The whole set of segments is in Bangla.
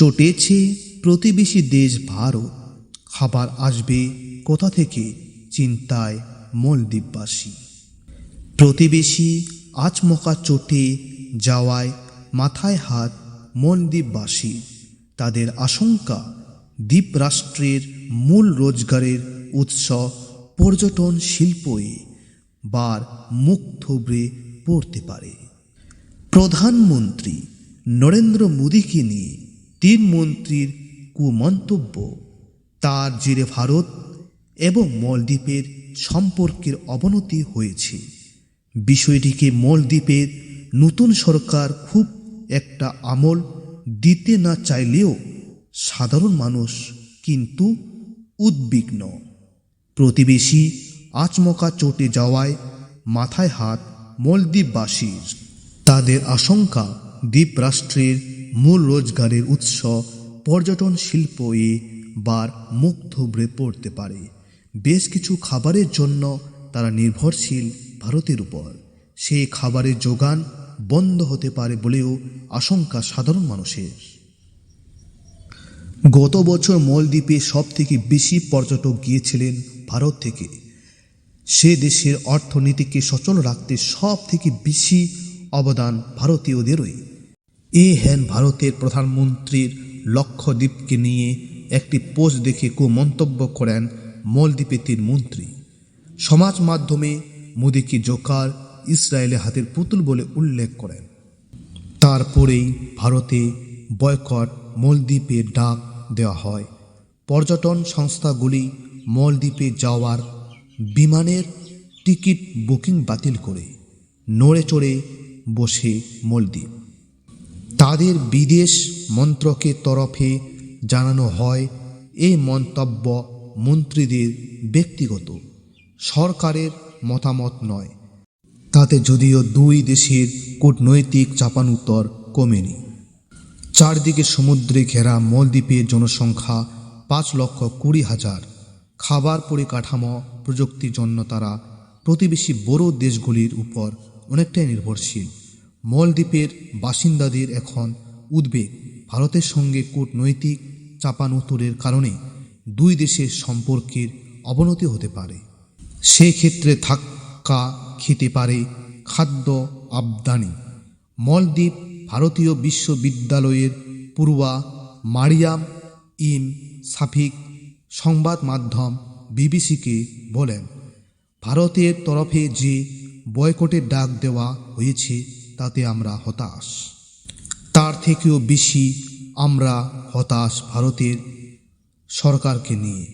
চটেছে প্রতিবেশী দেশ ভারত। খাবার আসবে কোথা থেকে? চিন্তায় মলদ্বীপবাসী। প্রতিবেশী আচমকা চটে যাওয়ায় মাথায় হাত মলদ্বীপবাসী। তাদের আশঙ্কা, দ্বীপরাষ্ট্রের মূল রোজগারের উৎস পর্যটন শিল্পই বার মুখ থুবড়ে পড়তে পারে। প্রধানমন্ত্রী নরেন্দ্র মোদীকে নিয়ে তিন মন্ত্রীর কুমন্তব্য, তার জেরে ভারত এবং মলদ্বীপের সম্পর্কের অবনতি হয়েছে। বিষয়টিকে মলদ্বীপের নতুন সরকার খুব একটা আমল দিতে না চাইলেও সাধারণ মানুষ কিন্তু উদ্বিগ্ন। প্রতিবেশী আচমকা চটে যাওয়ায় মাথায় হাত মলদ্বীপবাসীর। তাদের আশঙ্কা দ্বীপরাষ্ট্রের মূল রোজগারের উৎস পর্যটন শিল্প এ বার মুখ থুবড়ে পড়তে পারে। বেশ কিছু খাবারের জন্য তারা নির্ভরশীল ভারতের উপর। সেই খাবারের যোগান বন্ধ হতে পারে বলেও আশঙ্কা সাধারণ মানুষের। গত বছর মলদ্বীপে সব থেকে বেশি পর্যটক গিয়েছিলেন ভারত থেকে। সে দেশের অর্থনীতিকে সচল রাখতে সব থেকে বেশি অবদান ভারতীয়দেরই। এ হেন ভারতের প্রধানমন্ত্রীর লক্ষদ্বীপকে নিয়ে একটি পোস্ট দেখে কু মন্তব্য করেন মলদ্বীপের তিন মন্ত্রী। সমাজ মাধ্যমে মোদীকে জোকার ইসরায়েলে হাতের পুতুল বলে উল্লেখ করেন। তারপরেই ভারতে বয়কট মলদ্বীপে ডাক দেওয়া হয়। পর্যটন সংস্থাগুলি মলদ্বীপে যাওয়ার বিমানের টিকিট বুকিং বাতিল করে নড়ে চড়ে বসে মলদ্বীপ। তাদের বিদেশ মন্ত্রকের তরফে জানানো হয় এই মন্তব্য মন্ত্রীদের ব্যক্তিগত, সরকারের মতামত নয়। তাতে যদিও দুই দেশের কূটনৈতিক চাপানুতর কমেনি। চারদিকে সমুদ্রে ঘেরা মলদ্বীপের জনসংখ্যা পাঁচ লক্ষ কুড়ি হাজার। খাবার পরিকাঠামো প্রযুক্তির জন্য তারা প্রতিবেশী বড় দেশগুলির উপর অনেকটাই নির্ভরশীল। মলদ্বীপের বাসিন্দাদের এখন উদ্বেগ। ভারতের সঙ্গে কূটনৈতিক চাপানুতরের কারণে দুই দেশের সম্পর্কের অবনতি হতে পারে। সেই ক্ষেত্রে ধাক্কা খেতে পারে খাদ্য আমদানি মলদ্বীপ ভারতীয় বিশ্ববিদ্যালয়ের পূর্বা মারিয়াম ইম সাফিক সংবাদ মাধ্যম বিবিসিকে বলেন, ভারতের তরফে যে বয়কটের ডাক দেওয়া হয়েছে তাতে আমরা হতাশ। তার থেকেও বেশি আমরা হতাশ ভারতের সরকারকে নিয়ে।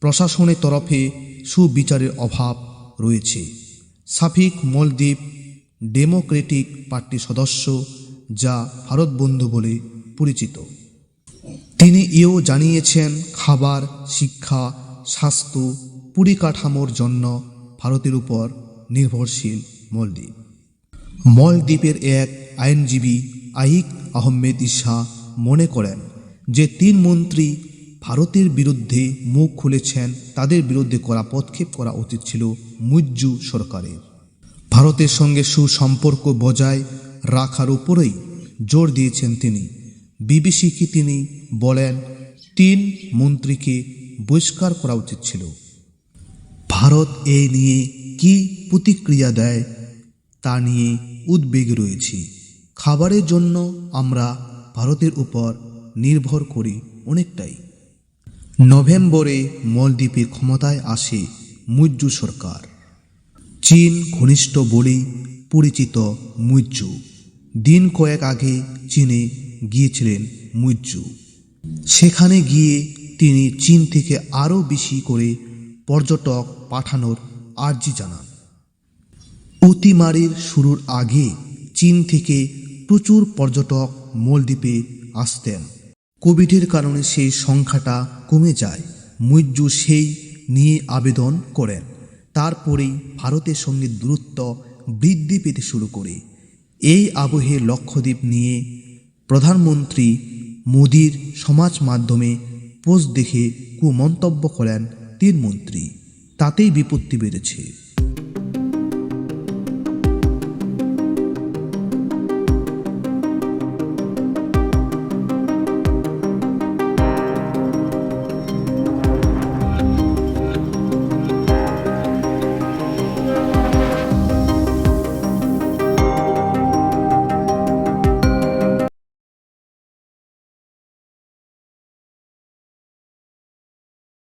প্রশাসনের তরফে সুবিচারের অভাব রয়েছে। সাফিক মলদ্বীপ ডেমোক্রেটিক পার্টির সদস্য যা ভারত বন্ধু বলে পরিচিত। তিনি এও জানিয়েছেন, খাবার, শিক্ষা, স্বাস্থ্য, পরিকাঠামোর জন্য ভারতের উপর নির্ভরশীল মলদ্বীপ। মলদ্বীপের এক আইনজীবী আহিক আহমেদ ইসা মনে করেন যে তিন মন্ত্রী ভারতের বিরুদ্ধে মুখ খুলেছেন, তাদের বিরুদ্ধে করা পদক্ষেপ করা উচিত ছিল মুজ্জু সরকারের। ভারতের সঙ্গে সুসম্পর্ক বজায় রাখার উপরেই জোর দিয়েছেন তিনি। বিবিসিকে তিনি বলেন, তিন মন্ত্রীকে বহিষ্কার করা উচিত ছিল। ভারত এ নিয়ে কি প্রতিক্রিয়া দেয় তা নিয়ে উদ্বেগ রয়েছে। খাবারের জন্য আমরা ভারতের উপর নির্ভর করি অনেকটাই। নভেম্বরে মলদ্বীপে ক্ষমতায় আসে মুজ্জু সরকার। চীন ঘনিষ্ঠ বলেই পরিচিত মুজ্জু দিন কয়েক আগে চীনে গিয়েছিলেন মুজ্জু সেখানে গিয়ে তিনি চীন থেকে আরও বেশি করে পর্যটক পাঠানোর আর্জি জানান। অতিমারির শুরুর আগে চীন থেকে প্রচুর পর্যটক মলদ্বীপে আসতেন। কোভিডের কারণে সেই সংখ্যাটা কমে যায়। মুজ্জু সেই নিয়ে আবেদন করেন। তারপরেই ভারতের সঙ্গে দূরত্ব বৃদ্ধি পেতে শুরু করে। এই আবহে লক্ষদ্বীপ নিয়ে প্রধানমন্ত্রী মোদির সমাজ মাধ্যমে পোস্ট দেখে কুমন্তব্য করেন তিন মন্ত্রী। তাতেই বিপত্তি বেড়েছে।